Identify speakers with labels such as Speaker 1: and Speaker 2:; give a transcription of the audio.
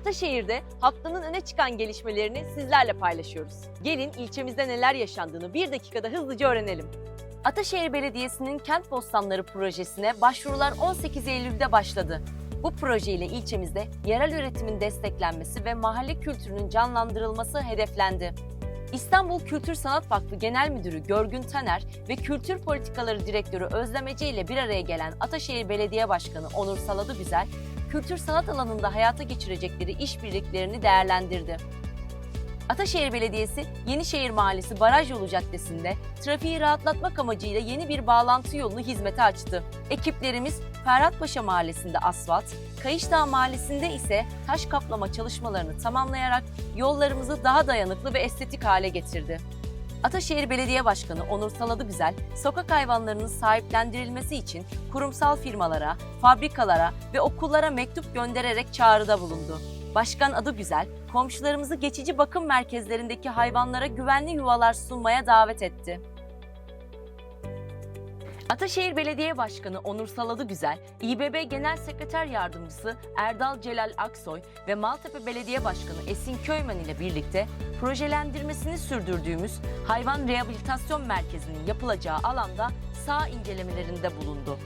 Speaker 1: Ataşehir'de haftanın öne çıkan gelişmelerini sizlerle paylaşıyoruz. Gelin ilçemizde neler yaşandığını bir dakikada hızlıca öğrenelim. Ataşehir Belediyesi'nin Kent Bostanları projesine başvurular 18 Eylül'de başladı. Bu projeyle ilçemizde yerel üretimin desteklenmesi ve mahalle kültürünün canlandırılması hedeflendi. İstanbul Kültür Sanat Vakfı Genel Müdürü Görgün Taner ve Kültür Politikaları Direktörü Özlem Ece ile bir araya gelen Ataşehir Belediye Başkanı Onur Saladı Güzel, kültür sanat alanında hayata geçirecekleri işbirliklerini değerlendirdi. Ataşehir Belediyesi Yenişehir Mahallesi Baraj Yolu Caddesi'nde trafiği rahatlatmak amacıyla yeni bir bağlantı yolunu hizmete açtı. Ekiplerimiz Ferhatpaşa Mahallesi'nde asfalt, Kayışdağ Mahallesi'nde ise taş kaplama çalışmalarını tamamlayarak yollarımızı daha dayanıklı ve estetik hale getirdi. Ataşehir Belediye Başkanı Onur Saladı Güzel, sokak hayvanlarının sahiplendirilmesi için kurumsal firmalara, fabrikalara ve okullara mektup göndererek çağrıda bulundu. Başkan adı güzel, komşularımızı geçici bakım merkezlerindeki hayvanlara güvenli yuvalar sunmaya davet etti. Ataşehir Belediye Başkanı Onur Saladı Güzel, İBB Genel Sekreter Yardımcısı Erdal Celal Aksoy ve Maltepe Belediye Başkanı Esin Köymen ile birlikte projelendirmesini sürdürdüğümüz Hayvan Rehabilitasyon Merkezi'nin yapılacağı alanda sağ incelemelerinde bulundu.